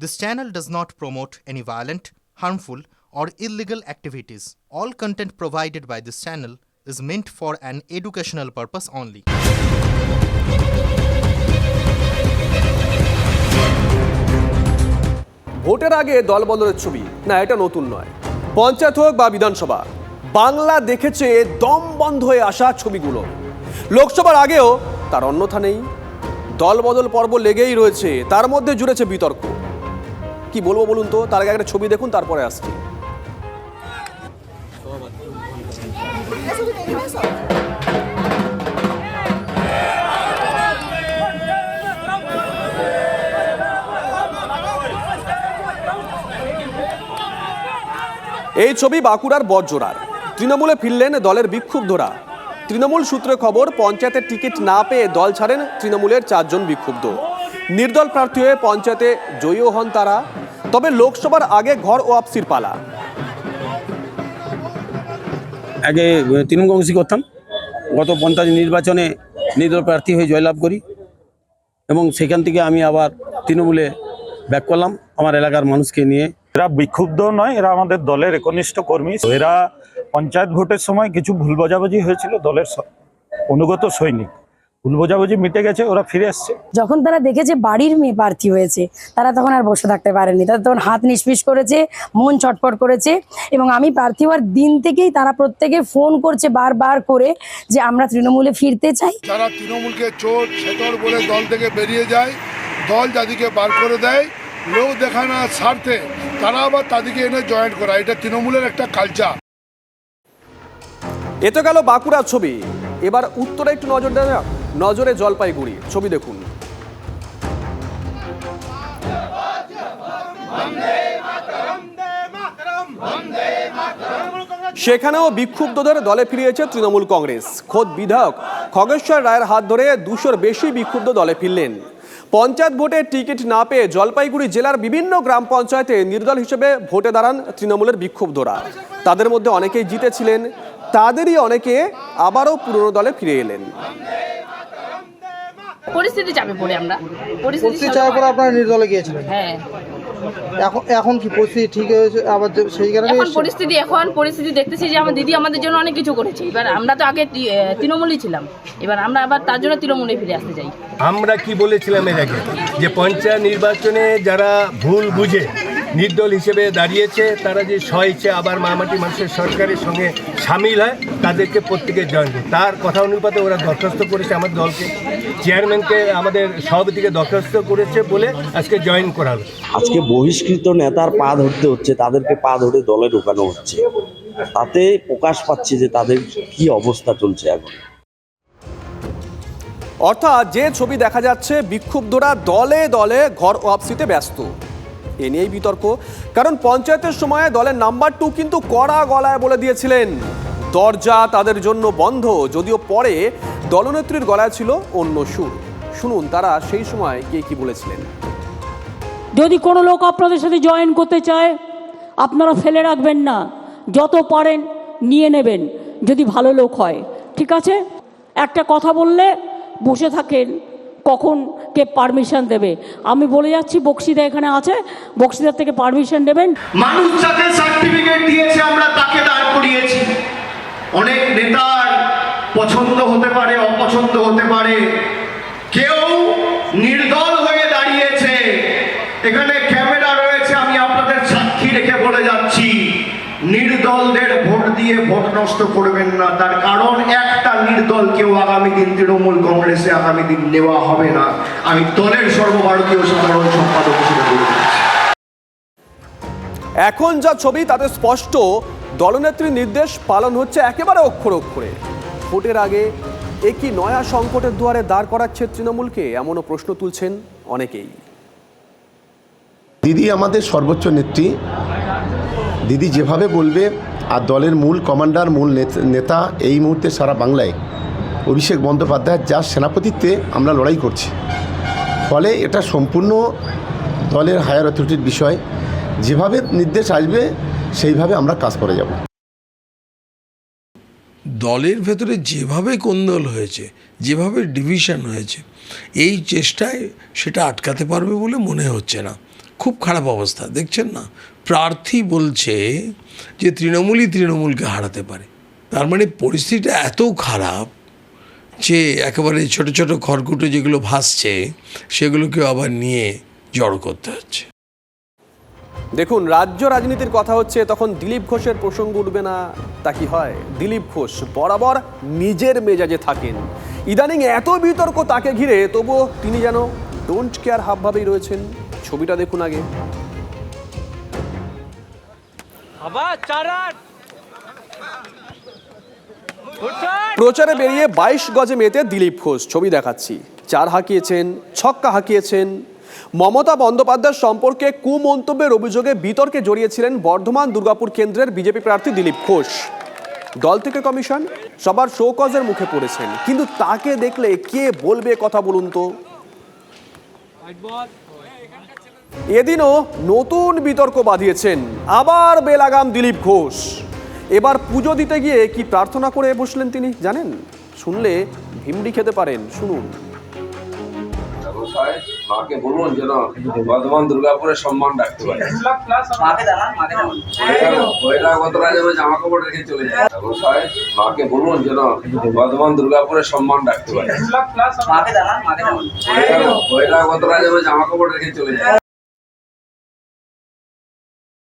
This channel does not promote any violent, harmful, or illegal activities. All content provided by this channel is meant for an educational purpose only. ভোটের আগে দলবদলের ছবি না এটা নতুন নয় পঞ্চায়েত হোক বা বিধানসভা বাংলা দেখেছে দম বন্ধ হয়ে আসা ছবিগুলো লোকসভার আগেও তার অন্যথা নেই দলবদল পর্ব লেগেই রয়েছে তার মধ্যে জুড়েছে বিতর্ক কি বলব বলুন তো? তার আগে একটা ছবি দেখুন, তারপরে আসছি। এই ছবি বাঁকুড়ার বটজোড়ার। তৃণমূলে ফিরলেন দলের বিক্ষুব্ধরা। তৃণমূল সূত্রে খবর, পঞ্চায়েতের টিকিট না পেয়ে দল ছাড়েন তৃণমূলের চারজন বিক্ষুব্ধ। নির্দল প্রার্থী হয়ে পঞ্চায়েতে জয়ীও হন তারা। তবে লোকসভার আগে ঘর ও আপসির পালা। আগে তৃণমূল কংগ্রেসই করতাম। গত পঞ্চায়েত নির্বাচনে নির্দল প্রার্থী হয়ে জয়লাভ করি এবং সেখান থেকে আমি আবার তৃণমূলে ব্যাক করলাম আমার এলাকার মানুষকে নিয়ে। এরা বিক্ষুব্ধ নয় এরা আমাদের দলের একনিষ্ঠ কর্মী। এরা পঞ্চায়েত ভোটের সময় কিছু ভুল বোঝাবুঝি হয়েছিল দলের অনুগত সৈনিক। ভুল বোঝাবুঝি মিটে গেছে ওরা ফিরে এসছে যখন তারা দেখেছে বাড়ির মেয়ে প্রার্থী হয়েছে তারা তখন আর বসে থাকতে পারেনি তারা তখন হাত নিষ্পিস করেছে মন ছটফট করেছে এবং আমি প্রার্থী হওয়ার দিন থেকেই তারা প্রত্যেকে ফোন করছে বারবার করে যে আমরা তৃণমূলে ফিরতে চাই। তারা তৃণমূলকে চোট ছেটর বলে দল থেকে বেরিয়ে যায় দল যাদেরকে বার করে দেয় লোক দেখানোর স্বার্থে তারা আবার তাদেরকে এনে জয়েন করা এটা তৃণমূলের একটা কালচার এ তো গেল বাঁকুড়ার ছবি। এবার উত্তরে একটু নজর দেওয়া যাক। নজরে জলপাইগুড়ি, ছবি দেখুন। সেখানেও বিক্ষুব্ধদের দলে ফিরিয়েছে তৃণমূল কংগ্রেস। খোদ বিধায়ক খগেশ্বর রায়ের হাত ধরে দুশোর বেশি বিক্ষুব্ধ দলে ফিরলেন। পঞ্চায়েত ভোটে টিকিট না পেয়ে জলপাইগুড়ি জেলার বিভিন্ন গ্রাম পঞ্চায়েতে নির্দল হিসেবে ভোটে দাঁড়ান তৃণমূলের বিক্ষুব্ধরা। তাদের মধ্যে অনেকেই জিতেছিলেন, তাদেরই অনেকে আবারও পুরনো দলে ফিরে এলেন। পরিস্থিতি চাপে পড়ে আমরা। পরিস্থিতি চাপে পড়ে আপনারা নির্দলে গিয়েছিলেন? হ্যাঁ। এখন এখন কি পরিস্থিতি ঠিক হয়েছে? আবার সেই কারণে এখন পরিস্থিতি এখন পরিস্থিতি দেখতেছি যে আমার দিদি আমাদের জন্য অনেক কিছু করেছে। এবার আমরা তো আগে তৃণমূলই ছিলাম। এবার আমরা আবার তার জন্য তৃণমূলে ফিরে আসতে চাই। আমরা কি বলেছিলাম এর আগে? যে পঞ্চায়েত নির্বাচনে যারা ভুল বুঝে নির্দল হিসেবে দাঁড়িয়েছে তারা যে স্বইচ্ছে আবার মামাটি মানুষের সরকারের সঙ্গে সামিল হয় তাদেরকে প্রত্যেকে জয়েন করে তার কথা অনুপাতে ওরা দরখাস্ত করেছে আমার দলকে। চেয়ারম্যানকে আমাদের সভাপতিকে দরখাস্ত করেছে বলে আজকে জয়েন করা হবে। আজকে বহিষ্কৃত নেতার পা ধরতে হচ্ছে তাদেরকে পা ধরে দলে ঢোকানো হচ্ছে। তাতে প্রকাশ পাচ্ছে যে তাদের কি অবস্থা চলছে এখন। অর্থাৎ যে ছবি দেখা যাচ্ছে বিক্ষুব্ধরা দলে দলে ঘর ওয়াপসিতে ব্যস্ত। এ নিয়েই বিতর্ক। কারণ পঞ্চায়েতের সময় দলের নাম্বার টু কিন্তু কড়া গলায় বলে দিয়েছিলেন। দরজা তাদের জন্য বন্ধ, যদিও পরে দলনেত্রীর গলায় ছিল অন্য সুর। শুনুন তারা সেই সময় কে কি বলেছিলেন। যদি কোনো লোক আপনাদের সাথে জয়েন করতে চায়, আপনারা ফেলে রাখবেন না। যত পারেন নিয়ে নেবেন, যদি ভালো লোক হয়। ঠিক আছে? একটা কথা বললে বসে থাকেন। কখন কে পারমিশন দেবে? আমি বলে যাচ্ছি, বক্সিদা এখানে আছে, বক্সিদার থেকে পারমিশন নেবেন। মানুষ যাকে সার্টিফিকেট দিয়েছে, আমরা তাকে দাঁড় করিয়েছি। অনেক নেতার পছন্দ হতে পারে, অপছন্দ হতে পারে। কেউ নির্দল হয়ে দাঁড়িয়েছে এখানে ক্যামেরা রয়েছে আমি আপনাদের সাক্ষী রেখে বলে যাচ্ছি নির্দলদের ভোট দিয়ে ভোট নষ্ট করবেন না। তার কারণ একটা নির্দল কেউ আগামী দিন তৃণমূল কংগ্রেসে আগামী দিন নেওয়া হবে না। আমি দলের সর্বভারতীয় সাধারণ সম্পাদক হিসেবে বলে এখন যা ছবি তাতে স্পষ্ট দলনেত্রীর নির্দেশ পালন হচ্ছে একেবারে অক্ষরে অক্ষরে। ভোটের আগে একই নয়া সংকটের দুয়ারে দাঁড় করাচ্ছে তৃণমূলকে এমনও প্রশ্ন তুলছেন অনেকেই। দিদি আমাদের সর্বোচ্চ নেত্রী দিদি যেভাবে বলবে, আর দলের মূল কমান্ডার, মূল নেত- এই মুহূর্তে সারা বাংলায়। অভিষেক বন্দ্যোপাধ্যায় যার সেনাপতিত্বে আমরা লড়াই করছি। ফলে এটা সম্পূর্ণ দলের হায়ার অথরিটির বিষয়। যেভাবে নির্দেশ আসবে, সেইভাবে আমরা কাজ করে যাব। দলের ভেতরে যেভাবে কোন্দল হয়েছে, যেভাবে ডিভিশন হয়েছে, এই চেষ্টায় সেটা আটকাতে পারবে বলে মনে হচ্ছে না। খুব খারাপ অবস্থা, দেখছেন না? প্রার্থী বলছে যে তৃণমূলই তৃণমূলকে হারাতে পারে। তার মানে পরিস্থিতিটা এত খারাপ যে একেবারে ছোট ছোট খড়কুটো যেগুলো ভাসছে, সেগুলোকেও আবার নিয়ে জড়ো করতে হচ্ছে। দেখুন, রাজ্য রাজনীতির কথা হচ্ছে, তখন দিলীপ ঘোষের প্রসঙ্গ উঠবে না, তা কি হয়? দিলীপ ঘোষ বরাবর নিজের মেজাজে থাকেন। ইদানিং এত বিতর্ক তাকে ঘিরে, তবুও তিনি যেন ডোন্ট কেয়ার হাবভাবেই রয়েছেন। ছবিটা দেখুন আগে। প্রচারে বেরিয়ে বাইশ গজে মেতে দিলীপ ঘোষ ছবি দেখাচ্ছি। চার হাঁকিয়েছেন ছক্কা হাঁকিয়েছেন। মমতা বন্দ্যোপাধ্যায় সম্পর্কে কুমন্তব্যের অভিযোগে বিতর্কে জড়িয়েছিলেন বর্ধমান দুর্গাপুর কেন্দ্রের বিজেপি প্রার্থী দিলীপ ঘোষ। দল থেকে কমিশন সবার শোকজের মুখে পড়েছেন। কিন্তু তাকে দেখলে কে বলবে কথা বলুন তো? এদিনও নতুন বিতর্ক বাঁধিয়েছেন আবার বেলাগাম দিলীপ ঘোষ এবার পুজো দিতে গিয়ে কি প্রার্থনা করে বসলেন তিনি জানেন শুনলে ভিমড়ি খেতে পারেন শুনুন মাকে বলুন যেন বর্ধমান দুর্গাপুরের সম্মান রাখতে পারে জামা কাপড় রেখে চলে যায় মাকে বলুন যেন বর্ধমান দুর্গাপুরের সম্মান রাখতে পারে জামা কাপড় রেখে চলে যায়